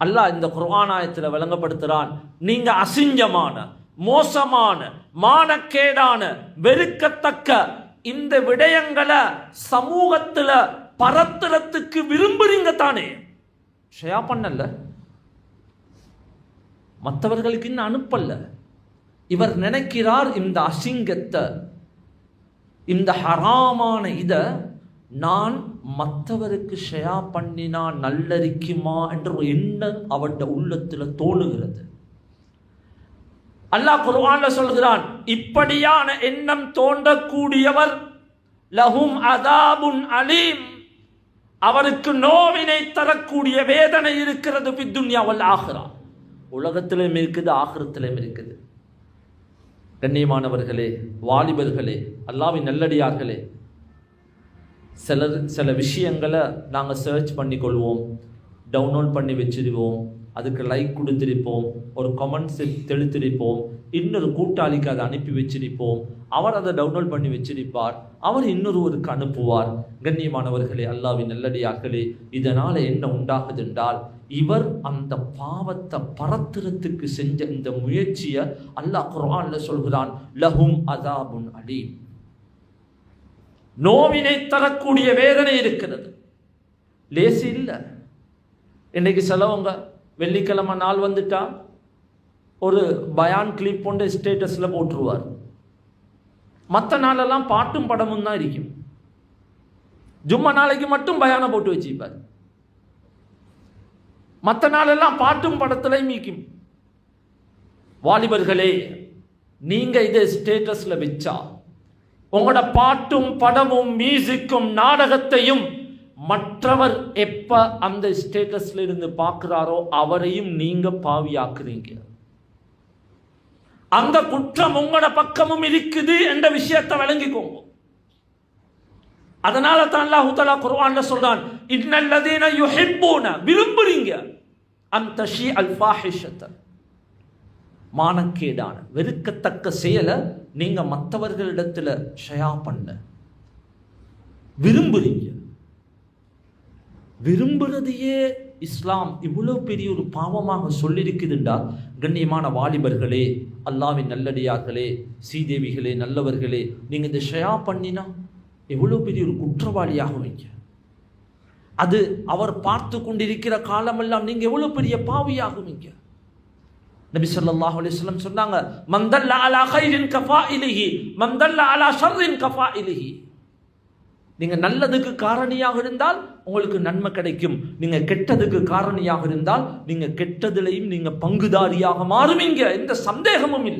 அல்லாஹ் இந்த குர்ஆனாயத்தில் விளங்கப்படுத்துகிறான் நீங்க அசிங்கமான மோசமான மானக்கேடான வெறுக்கத்தக்க இந்த விடயங்களை சமூகத்துல பரத்துறதுக்கு விரும்புறீங்க தானே? ஷேயா பண்ணல. மற்றவர்களுக்கு இன்னும் அனுப்பல. இவர் நினைக்கிறார் இந்த அசிங்கத்தை இந்த ஹராமான இதை நான் மற்றவருக்கு ஷெயா பண்ணினா நல்லரிக்குமா என்ற ஒரு எண்ணம் அவருடைய உள்ளத்தில் தோணுகிறது. அல்லாஹ் குர்ஆன்ல சொல்கிறான் இப்படியான எண்ணம் தோன்றக்கூடியவர் லஹும் அதாபுன் அலீம். அவருக்கு நோவினை தரக்கூடிய வேதனை இருக்கிறது பித்துன்யாவல் ஆகிறா உலகத்திலும் இருக்குது ஆகிரத்திலும் இருக்குது. கண்ணியமானவர்களே வாலிபர்களே அல்லாவின் நல்லடியார்களே சில சில விஷயங்களை நாங்கள் சர்ச் பண்ணி கொள்வோம் டவுன்லோட் பண்ணி வச்சிருவோம் அதுக்கு லைக் கொடுத்திருப்போம் ஒரு கமெண்ட்ஸ் தெளித்திருப்போம் இன்னொரு கூட்டாளிக்கு அதை அனுப்பி வச்சிருப்போம் அவர் அதை டவுன்லோட் பண்ணி வச்சிருப்பார் அவர் இன்னொருவருக்கு அனுப்புவார். கண்ணியமானவர்களே அல்லாவின் நல்லடியார்களே இதனால் என்ன உண்டாகுது என்றால் இவர் அந்த பாவத்தை பரத்துறதுக்கு செஞ்ச இந்த முயற்சியை அல்லாஹ் குரான்ல சொல்கிறான் லஹும் அதாபுன் அலீம். நோவினை தரக்கூடிய வேதனை இருக்கிறது. லேசி இல்லை. இன்னைக்கு சிலவங்க வெள்ளிக்கிழமை நாள் வந்துட்டா ஒரு பயான் கிளிப் கொண்டு ஸ்டேட்டஸில் போட்டுருவார். மற்ற நாளெல்லாம் பாட்டும் படமும் தான் இருக்கும். ஜும்மா நாளைக்கு மட்டும் பயானை போட்டு வச்சுப்பார். மற்ற நாளெல்லாம் பாட்டும் படத்துல மீக்கும் வாலிபர்களே நீங்கள் இதை ஸ்டேட்டஸில் வச்சா உங்களோட பாட்டும் படமும் மியூசிக்கும் நாடகத்தையும் மற்றவர் எப்ப அந்த ஸ்டேட்டஸ்ல இருந்து பார்க்கிறாரோ அவரையும் நீங்க பாவியாக்குறீங்க. அந்த குற்றம் உங்களோட பக்கமும் இருக்குது என்ற விஷயத்தை விளங்கிக்கோங்க. அதனால தான் அல்லாஹ் தஆலா குர்ஆன்ல சொல்றான் இன்னல்லதீன யுஹிப்பூன விரும்புறீங்க. அந்த ஷி அல் ஃபாஹிஷத்த மானக்கேடான வெறுக்கத்தக்க செயலை நீங்க மற்றவர்களிடத்துல ஷயா பண்ண. விரும்புறீங்க. விரும்புறதையே இஸ்லாம் இவ்வளவு பெரிய ஒரு பாவமாக சொல்லியிருக்குதுண்டா? கண்ணியமான வாலிபர்களே அல்லாவின் நல்லடியார்களே சீதேவிகளே நல்லவர்களே நீங்க இந்த ஷயா பண்ணினா எவ்வளோ பெரிய ஒரு குற்றவாளியாகுவீங்க அது அவர் பார்த்து கொண்டிருக்கிற காலமெல்லாம் நீங்கள் எவ்வளோ பெரிய பாவியாகுவீங்க நபி சொல்லாஹ் அலைஹி வஸல்லம் சொன்னாங்க மந்தல்ல அலா கைரின் கஃபாயிலிஹி மந்தல்ல அலா ஷர்ரின் கஃபாயிலிஹி நீங்க நல்லதுக்கு காரணியாக இருந்தால் உங்களுக்கு நன்மை கிடைக்கும். நீங்க கெட்டதுக்கு காரணியாக இருந்தால் நீங்க கெட்டதிலையும் நீங்க பங்குதாரியாக மாறுவீங்க. எந்த சந்தேகமும் இல்லை.